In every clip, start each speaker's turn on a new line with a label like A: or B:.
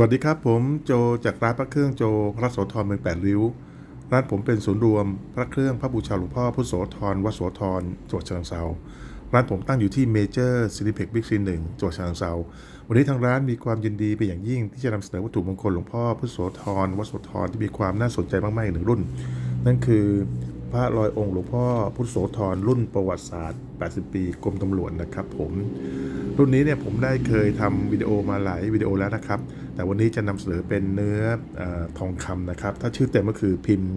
A: สวัสดีครับผมโจจากร้านพระเครื่องโจพระโสธรเมืองแปดริ้ว ร้านผมเป็นศูนย์รวม พระเครื่องพระบูชาหลวงพ่อพุทธโสธรวัดโสธรจังหวัดเชียงเซาร้านผมตั้งอยู่ที่เมเจอร์ซินิเพ็กบิ๊กซีหนึ่งจังหวัดเชียงเซาวันนี้ทางร้านมีความยินดีเป็นอย่างยิ่งที่จะนำเสนอวัตถุมงคลหลวงพ่อพุทธโสธรวัดโสธรที่มีความน่าสนใจมากๆหนึ่งรุ่น นั่นคือ พระลอยองค์หลวงพ่อพุทธโสธรรุ่นประวัติศาสตร์ 80 ปีกรมตำรวจนะครับ ผมรุ่นนี้เนี่ยผมได้เคยทำวิดีโอมาหลายวิดีโอแล้วนะครับ แต่วันนี้จะนำเสนอเป็นเนื้อออทองคำนะครับ ถ้าชื่อเต็มก็คือพิมพ์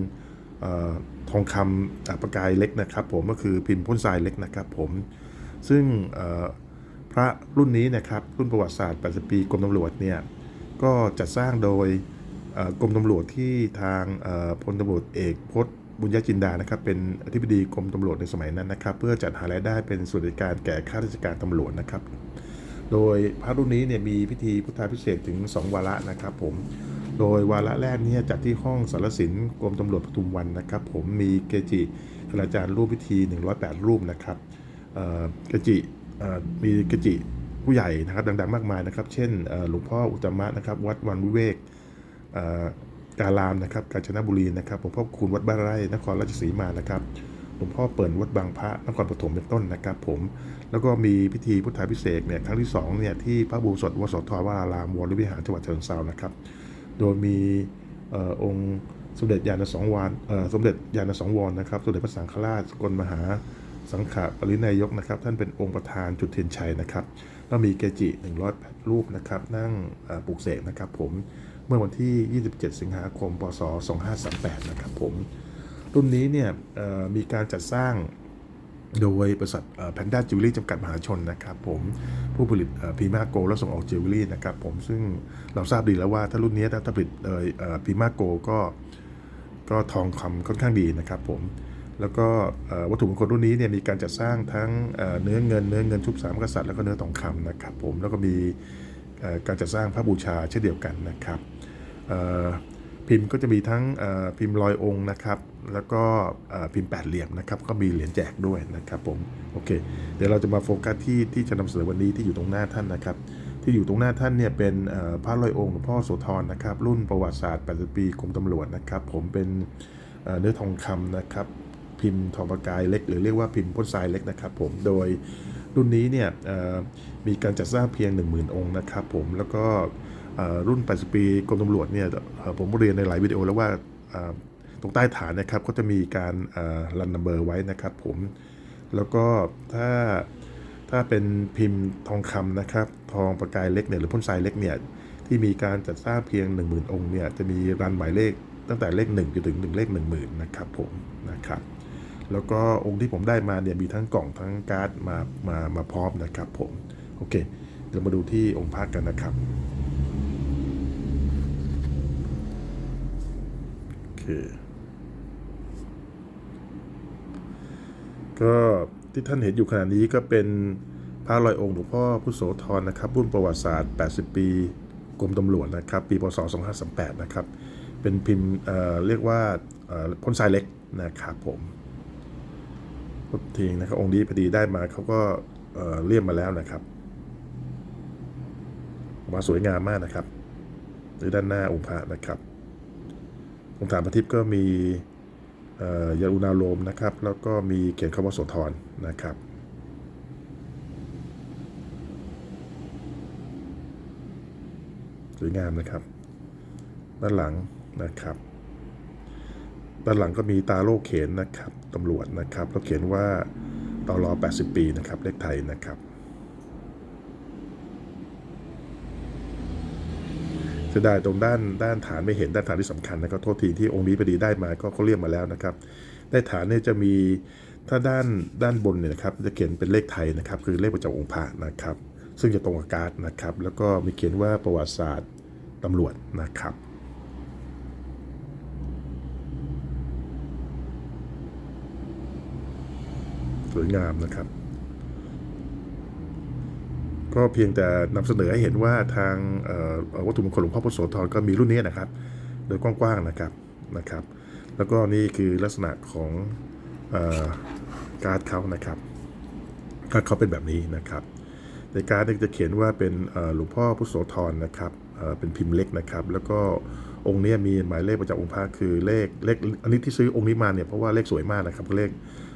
A: ทองคำอ่าประกายเล็กนะครับ ผมก็คือพิมพ์พ่นทรายเล็กนะครับ ผมซึ่งพระรุ่นนี้นะครับรุ่นประวัติศาสตร์ 80 ปีกรมตำรวจเนี่ยก็จัดสร้างโดยกรมตำรวจที่ทางพลตำรวจเอกพจน์ บุญญจินดานะครับเป็นอธิบดีกรมตำรวจในสมัยนั้นนะครับ เพื่อจัดหารายได้เป็นสวัสดิการแก่ข้าราชการตำรวจนะครับ โดยพระรุ่นนี้เนี่ยมีพิธีพุทธาพิเศษถึง 2 วาระนะครับผมโดยวาระแรกนี่จัดที่ห้องสารสินกรมตำรวจปทุมวันนะครับ ผมมีเกจิคณาจารย์รูปพิธี 108 รูปนะครับเกจิมีเกจิผู้ใหญ่นะครับดัง ๆ มากมายนะครับ เช่นหลวงพ่ออุตมะนะครับ วัดวันวิเวก การามนะครับกาญจนบุรีนะครับหลวงพ่อคูณวัดบ้านไร่นครราชสีมานะครับหลวงพ่อเปิ่นวัดบางพระนครปฐมเป็นต้นนะครับ ผมแล้วก็มีพิธีพุทธาพิเศษเนี่ยครั้งที่2เนี่ยที่พระบูสดวสทวารารามวรวิหารจังหวัดเชียงเซานะครับ โดยมีองค์สมเด็จยานสองวานสมเด็จยานสองวรนะครับ สมเด็จพระสังฆราชสกลมหาสังฆปรินายกนะครับ ท่านเป็นองค์ประธานจุดเทียนชัยนะครับแล้วมีเกจิ100รูปนะครับ นั่งปลูกเสกนะครับ ผม มื่อวันที่ 27 สิงหาคม พศ 2538 นะครับผม รุ่นนี้เนี่ยมีการจัดสร้างโดยบริษัทแพนด้าจิวเวลรี่จำกัดมหาชนนะครับผมผู้ผลิตพีมาโกและส่งออกจิวเวลรี่นะครับผมซึ่งเราทราบดีแล้วว่าถ้ารุ่นนี้ถ้าผลิตโดยพีมาโกก็ก็ทองคำค่อนข้างดีนะครับผมแล้วก็วัตถุมงคลรุ่นนี้เนี่ยมีการจัดสร้างทั้งเเนื้อเงินเนื้อเงินชุบสามกษัตริย์แล้วก็เนื้อทองคำนะครับผมแล้วก็มีการจัดสร้างพระบูชาเช่นเดียวกันนะครับ พิมพ์ก็จะมีทั้งพิมพ์ลอยองค์นะครับ แล้วก็พิมพ์แปดเหลี่ยมนะครับ ก็มีเหรียญแจกด้วยนะครับผม โอเค เดี๋ยวเราจะมาโฟกัสที่ที่จะนำเสนอวันนี้ที่อยู่ตรงหน้าท่านนะครับ ที่อยู่ตรงหน้าท่านเนี่ยเป็นพระลอยองค์หลวงพ่อโสธรนะครับ รุ่นประวัติศาสตร์80ปีกรมตำรวจนะครับ ผมเป็นเนื้อทองคำนะครับ พิมพ์ทองประกายเล็ก หรือเรียกว่าพิมพ์พ่นทรายเล็กนะครับ ผม โดยรุ่นนี้เนี่ยมีการจัดสร้างเพียง 10,000 องค์นะครับ ผม แล้วก็ รุ่น 80 ปีกรมตำรวจเนี่ยเอ่อผมเรียนในหลายวิดีโอแล้วว่าตรงใต้ฐานนะครับก็จะมีการรันนัมเบอร์ไว้นะครับผม แล้วก็ถ้าถ้าเป็นพิมพ์ทองคำนะครับ ทองประกายเล็กเนี่ยหรือพ่นทรายเล็กเนี่ยที่มีการจัดสร้างเพียง 10,000 องค์เนี่ยจะมีรันหมายเลขตั้งแต่เลข1จนถึง1เลข10,000นะครับผมนะครับแล้วก็องค์ที่ผมได้มาเนี่ยมีทั้งกล่องทั้งการ์ดมามามาพร้อมนะครับผมโอเคเดี๋ยวมาดูที่องค์พระกันนะครับ โอเคก็ที่ท่านเห็นอยู่ขณะนี้ก็เป็นพระลอยองค์หลวงพ่อพุทโสธรนะครับรุ่นประวัติศาสตร์ 80 ปีกรมตำรวจนะครับ ปีพศ2538 นะครับ เป็นพิมพ์เเรียกว่าพ่นทรายเล็กนะครับผมทธิงนะครับองค์นี้พอดีได้มาเขาก็เลี่ยมมาแล้วนะครับมาสวยงามมากนะครับหรือด้านหน้าองค์พระนะครับ องค์ฐานประทิปก็มียาอุณาโลมนะครับ แล้วก็มีเขียนคำว่าโสธรนะครับสวยงามนะครับ ด้านหลังนะครับ ด้านหลังก็มีตาโล่เขนนะครับตำรวจนะครับแล้วเขียนว่าตอรอ80 ปีนะครับเลขไทยนะครับ เสียดายตรงด้านด้านฐานไม่เห็นด้านฐานที่สำคัญนะครับโทษทีที่องค์นี้พอดีได้มาก็เขาเรียกมาแล้วนะครับได้ฐานเนี่ยจะมีถ้าด้านด้านบนเนี่ยนะครับจะเขียนเป็นเลขไทยนะครับ คือเลขประจำองค์พระนะครับ ซึ่งจะตรงกับการ์ดนะครับ แล้วก็มีเขียนว่าประวัติศาสตร์ตำรวจนะครับสวยงามนะครับ ก็เพียงแต่นำเสนอให้เห็นว่าทางวัตถุมงคลหลวงพ่อพุทธโสธรก็มีรุ่นนี้นะครับ โดยกว้างๆนะครับนะครับ แล้วก็นี่คือลักษณะของออการ์ดเขานะครับการ์ดเขาเป็นแบบนี้นะครับในการ์ดนี่ยจะเขียนว่าเป็นหลวงพ่อพุทธโสธรนะครับเป็นพิมพ์เล็กนะครับ แล้วก็องค์นี้มีหมายเลขประจำองค์พระคือเลขเลขอันนี้ที่ซื้อองค์นี้มาเนี่ยเพราะว่าเลขสวยมากนะครับเลข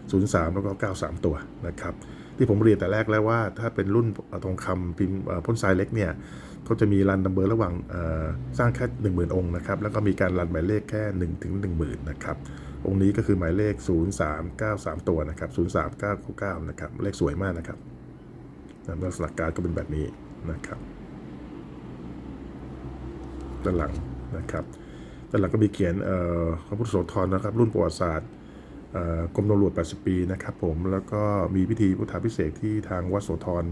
A: 03 แล้วก็ 93 ตัวนะครับ ที่ผมเรียนแต่แรกแล้วว่า ถ้าเป็นรุ่นทองคำพิมพ์พ่นทรายเล็กเนี่ยก็จะมีรันดัมเบอร์ระหว่างสร้างแค่10,000 องค์นะครับ แล้วก็มีการรันหมายเลขแค่1ถึง10,000นะครับองค์นี้ก็คือหมายเลข 0393 ตัวนะครับ03999นะครับเลขสวยมากนะครับลักษณะการก็เป็นแบบนี้นะครับด้านหลังนะครับด้านหลังก็มีเขียนพระพุทธโสธรนะครับ รุ่นประวัติศาสตร์ กรมตำรวจ 80 ปีนะครับผมแล้วก็มีพิธีพุทธาพิเศษที่ทางวัดโสธร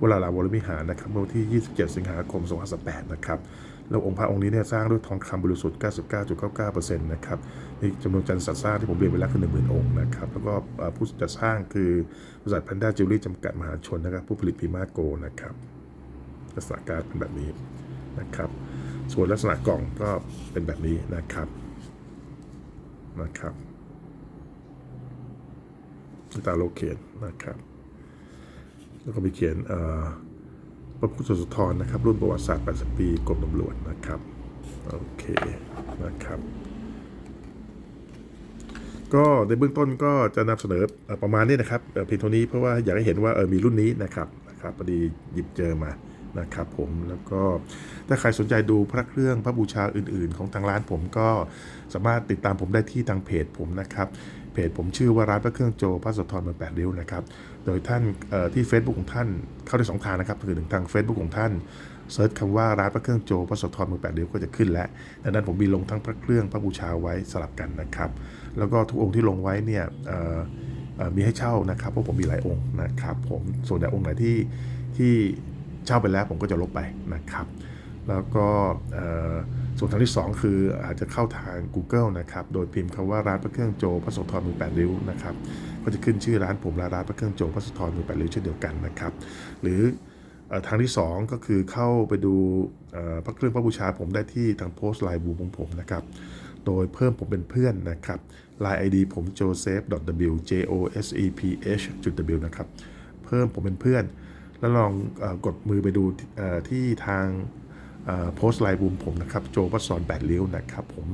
A: วราราวรวิหารนะครับเมื่อวันที่ 27 สิงหาคม 2518 นะครับแล้วองค์พระองค์นี้เนี่ยสร้างด้วยทองคำบริสุทธิ์ 99.99%นะครับนี่จำนวนจันทร์สัตว์สร้างที่ผมเรียนไปแล้วคือ10,000 องค์นะครับ แล้วก็ผู้จัดสร้างคือบริษัทพันด้าจิวเวลรี่จำกัดมหาชนนะครับ ผู้ผลิตพีมาโกนะครับ ลักษณะการเป็นแบบนี้นะครับ ส่วนลักษณะกล่องก็เป็นแบบนี้นะครับนะครับ ตาโลเขียนนะครับ แล้วก็มีเขียนพระพุทธโสธรนะครับ รุ่นประวัติศาสตร์ 80 ปีกรมตำรวจนะครับ โอเคนะครับ ก็ในเบื้องต้นก็จะนำเสนอประมาณนี้นะครับเอ่อเพียงเท่านี้เพราะว่าอยากให้เห็นว่าเออมีรุ่นนี้นะครับนะครับพอดีหยิบเจอมานะครับผมแล้วก็ถ้าใครสนใจดูพระเครื่องพระบูชาอื่น ๆ ของทางร้านผมก็สามารถติดตามผมได้ที่ทางเพจผมนะครับ เพจผมชื่อว่าร้านพระเครื่องโจพระโสธรเมืองแปดริ้วนะครับ โดยท่านที่ Facebook ของท่านเข้าได้สองทางนะครับคือหนึ่งทาง Facebook ของท่านเซิร์ชคำว่าร้านพระเครื่องโจพระโสธรเมืองแปดริ้วก็จะขึ้นแล้วดังนั้นผมมีลงทั้งพระเครื่องพระบูชาไว้สลับกันนะครับ แล้วก็ทุกองค์ที่ลงไว้เนี่ยมีให้เช่านะครับเพราะผมมีหลายองค์นะครับ ผมส่วนใหญ่องค์ไหนที่ที่เช่าไปแล้วผมก็จะลบไปนะครับ แล้วก็ ส่วนทางที่ 2 คืออาจจะเข้าทาง Google นะครับ โดยพิมพ์คำว่าร้านพระเครื่องโจพระโสธรมือแปดริ้วนะครับ ก็จะขึ้นชื่อร้านผมและร้านพระเครื่องโจพระโสธรมือแปดริ้วเช่นเดียวกันนะครับ หรืออทางที่ 2 ก็คือเข้าไปดูเอ่อพระเครื่องพระบูชาผมได้ที่ทางโพสต์ไลน์บูของผมนะครับ โดยเพิ่มผมเป็นเพื่อนนะครับ Line ID ผม joseph w j o s e p h w นะครับ เพิ่มผมเป็นเพื่อน แล้วลองอกดมือไปดูที่ทาง โพสต์ไลน์บูมผมนะครับโจวัสอนแปดเลี้ยวนะครับผม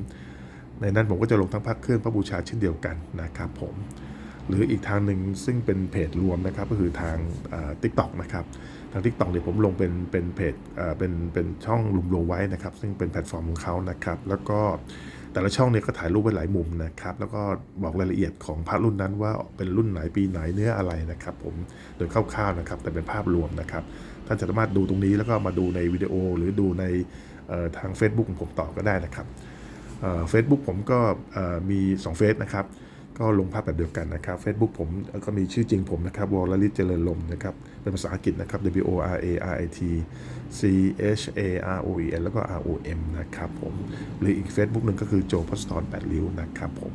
A: ในนั้นผมก็จะลงทั้งพักเครื่องพระบูชาเช่นเดียวกันนะครับผมหรืออีกทางหนึ่งซึ่งเป็นเพจรวมนะครับก็คือทางทิกตอกนะครับทางทิกตอกเนี่ยผมลงเป็นเป็นเพจเอ่อเป็นเป็นช่องลุมโลไว้นะครับ ซึ่งเป็นแพลตฟอร์มของเขานะครับ แล้วก็ แต่ละช่องเนี่ยก็ถ่ายรูปไว้หลายมุมนะครับ แล้วก็บอกรายละเอียดของพระรุ่นนั้นว่าเป็นรุ่นไหนปีไหนเนื้ออะไรนะครับ ผมโดยคร่าวๆนะครับ แต่เป็นภาพรวมนะครับท่านจะสามารถดูตรงนี้แล้วก็มาดูในวิดีโอหรือดูในทาง Facebook ของผมต่อก็ได้นะครับเฟซบุ๊กผมก็เอ่อมี2เฟซนะครับ ก็ลงภาพแบบเดียวกันนะครับ Facebook ผมก็มีชื่อจริงผมนะครับวรลิตเจริญลมนะครับ เป็นภาษาอังกฤษนะครับ W O R A R I T C H A R O E N แล้วก็ R O M นะครับผม หรืออีก Facebook หนึ่งก็คือโจพัสตอน8ริ้วนะครับผม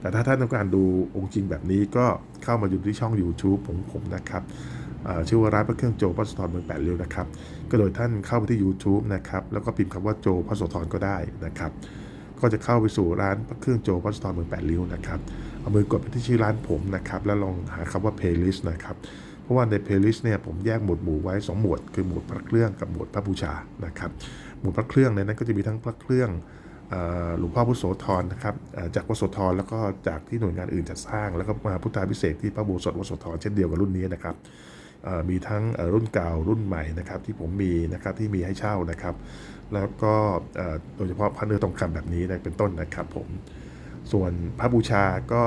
A: แต่ถ้าท่านต้องการดูองค์จริงแบบนี้ก็เข้ามาดูที่ช่อง YouTube ของผมนะครับชื่อว่าร้านพระเครื่องโจพัสตอนเมืองแปดริ้วนะครับ ก็โดยท่านเข้าไปที่ YouTube นะครับ แล้วก็พิมพ์คำว่าโจพัสตอนก็ได้นะครับ ก็จะเข้าไปสู่ร้านพระเครื่องโจพัสตอนเมืองแปดริ้วนะครับ เอามือกดไปที่ชื่อร้านผมนะครับ แล้วลองหาคำว่า playlist นะครับ เพราะว่าใน playlist เนี่ยผมแยกหมวดหมู่ไว้ 2 หมวด คือหมวดพระเครื่องกับหมวดพระบูชานะครับ หมวดพระเครื่องในนั้นก็จะมีทั้งพระเครื่องหลวงพ่อพุทธโสธรนะครับจากวัดโสธรแล้วก็จากที่หน่วยงานอื่นจัดสร้าง แล้วก็มาพุทธาพิเศษที่พระโบูสดวัดโสธรเช่นเดียวกับรุ่นนี้นะครับมีทั้งรุ่นเก่ารุ่นใหม่นะครับที่ผมมีนะครับที่มีให้เช่านะครับ แล้วก็โดยเฉพาะพระเนื้อทองคำแบบนี้เป็นต้นนะครับผม ส่วนพระบูชาก็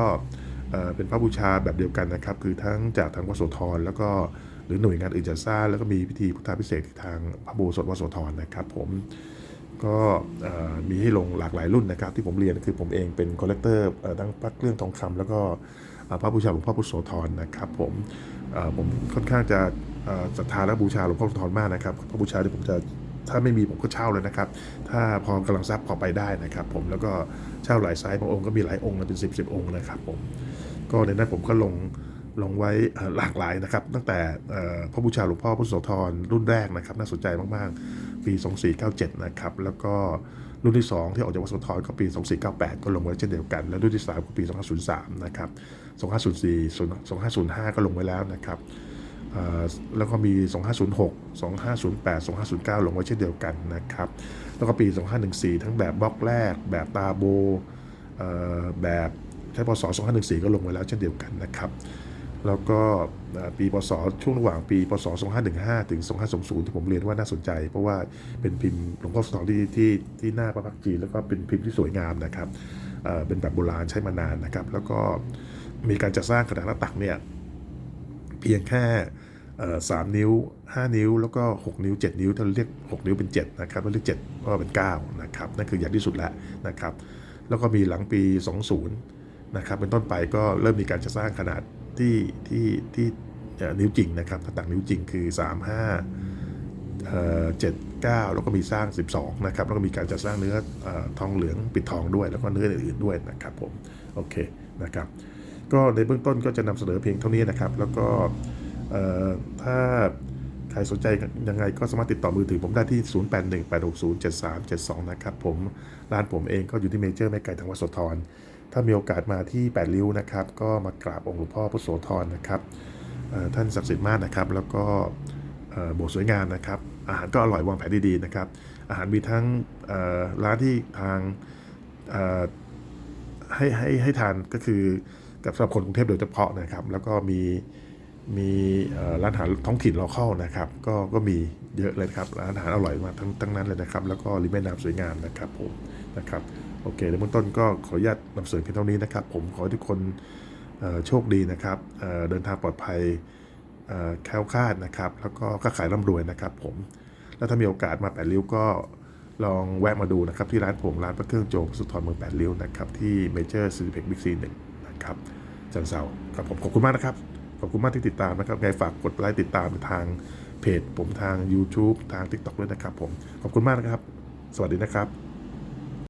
A: เป็นพระบูชาแบบเดียวกันนะครับ คือทั้งจากทางวัดโสธรแล้วก็หรือหน่วยงานอื่นจัดสร้างแล้วก็มีพิธีพุทธาพิเศษทางพระโบูสดวัดโสธรนะครับ ผมก็มีให้ลงหลากหลายรุ่นนะครับ ที่ผมเรียนคือผมเองเป็นคอลเลกเตอร์ทั้งพระเครื่องทองคำแล้วก็พระบูชาหลวงพ่อพุทธโสธรนะครับ ผมผมค่อนข้างจะศรัทธาและบูชาหลวงพ่อโสธรมากนะครับพระบูชาที่ผมจะ ถ้าไม่มีผมก็เช่าเลยนะครับ ถ้าพอกำลังทรัพย์พอไปได้นะครับ ผมแล้วก็เช่าหลายไซส์บางองค์ก็มีหลายองค์นะเป็น10บสิบองค์นะครับผมก็ในนั้นผมก็ลงลงไว้หลากหลายนะครับ ตั้งแต่พระบูชาหลวงพ่อพุทธโสธรรุ่นแรกนะครับ น่าสนใจมากๆ ปี 2497 นะครับ แล้วก็รุ่นที่ 2 ที่ออกจากวัดโสธรก็ปี 2498 ก็ลงไว้เช่นเดียวกัน และรุ่นที่ 3 ก็ปี 2503 นะครับ 2504 2505 ก็ลงไว้แล้วนะครับ แล้วก็มี 2506 2508 2509 ลงไว้เช่นเดียวกันนะครับ แล้วก็ปี 2514 ทั้งแบบบล็อกแรก แบบตาโบ แบบใช้พศ2514 ก็ลงไว้แล้วเช่นเดียวกันนะครับ แล้วก็ปีพศช่วงระหว่างปีพศ2515 ถึง 2520 ที่ผมเรียนว่าน่าสนใจ เพราะว่าเป็นพิมพ์หลวงพ่อสธรที่ที่ที่หน้าพระพักตร์จีนแล้วก็เป็นพิมพ์ที่สวยงามนะครับเอ่อเป็นแบบโบราณใช้มานานนะครับ แล้วก็มีการจัดสร้างขนาดหน้าตักเนี่ย เพียงแค่สามนิ้ว 5 นิ้วแล้วก็ 6 นิ้ว 7 นิ้วถ้าเรียก 6 นิ้วเป็น 7 นะครับเราเรียก7ก็เป็น 9 นะครับนั่นคือใหญ่ที่สุดแล้วนะครับ แล้วก็มีหลังปี 20 นะครับ เป็นต้นไปก็เริ่มมีการจะสร้างขนาดที่ที่ที่นิ้วจริงนะครับถ้าต่างนิ้วจริงคือ 3 5เอ่อ7 9 แล้วก็มีสร้าง 12 นะครับ แล้วก็มีการจะสร้างเนื้อเออทองเหลืองปิดทองด้วย แล้วก็เนื้ออื่นๆด้วยนะครับผมโอเคนะครับ ก็ในเบื้องต้นก็จะนำเสนอเพียงเท่านี้นะครับ แล้วก็ถ้าใครสนใจยังไงก็สามารถติดต่อมือถือผมได้ที่ 0818607372 นะครับผมร้านผมเองก็อยู่ที่เมเจอร์แม่ไก่ทางวัดโสธรถ้ามีโอกาสมาที่ 8 ริ้วนะครับ ก็มากราบองค์หลวงพ่อพุทโสธรนะครับท่านศักดิ์สิทธิ์มากนะครับ แล้วก็โบสถ์สวยงามนะครับ อาหารก็อร่อยวางแผนดีๆนะครับ อาหารมีทั้งร้านที่ทางให้ให้ให้ทานก็คือ กับสำหรับคนกรุงเทพโดยเฉพาะนะครับ แล้วก็มีมีร้านอาหารท้องถิ่นเราเข้านะครับ ก็ก็มีเยอะเลยครับร้านอาหารอร่อยมากทั้งทั้งนั้นเลยนะครับ แล้วก็ริมแม่น้ำสวยงามนะครับผมนะครับโอเคในเบื้องต้นก็ขออนุญาตนำเสนอเพียงเท่านี้นะครับ ผมขอให้ทุกคนโชคดีนะครับเดินทางปลอดภัยแคล้วคลาดนะครับ แล้วก็ค้าขายร่ำรวยนะครับ ผมแล้วถ้ามีโอกาสมาแปดริ้วก็ลองแวะมาดูนะครับที่ร้านผมร้านพระเครื่องโจมสุธรเมืองแปดริ้วนะครับที่เมเจอร์ซีเพ็กบิ๊กซีหนึ่ง ครับจันเซาครับผมขอบคุณมากนะครับ ขอบคุณมากที่ติดตามนะครับไงฝากกดไลค์ติดตามทางเพจ ผมทาง YouTube ทาง TikTok ด้วยนะครับผม ขอบคุณมากนะครับ สวัสดีนะครับ